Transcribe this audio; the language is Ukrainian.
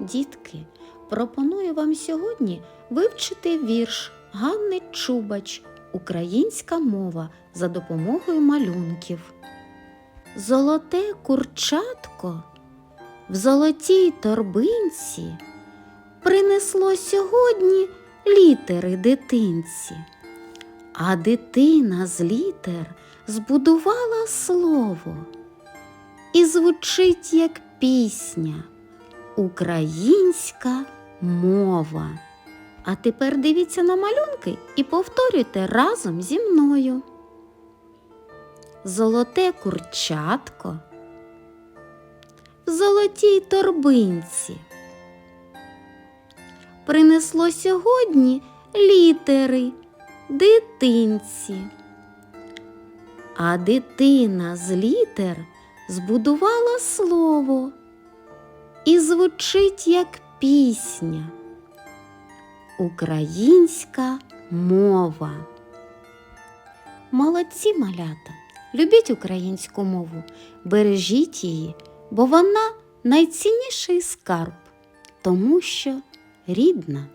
Дітки, пропоную вам сьогодні вивчити вірш Ганни Чубач Українська мова за допомогою малюнків. Золоте курчатко в золотій торбинці принесло сьогодні літери дитинці, а дитина з літер збудувала слово і звучить як пісня Українська мова. А тепер дивіться на малюнки і повторюйте разом зі мною. Золоте курчатко в золотій торбинці. Принесло сьогодні літери дитинці. А дитина з літер збудувала слово і звучить як пісня. Українська мова. Молодці малята, любіть українську мову, бережіть її, бо вона найцінніший скарб, тому що рідна.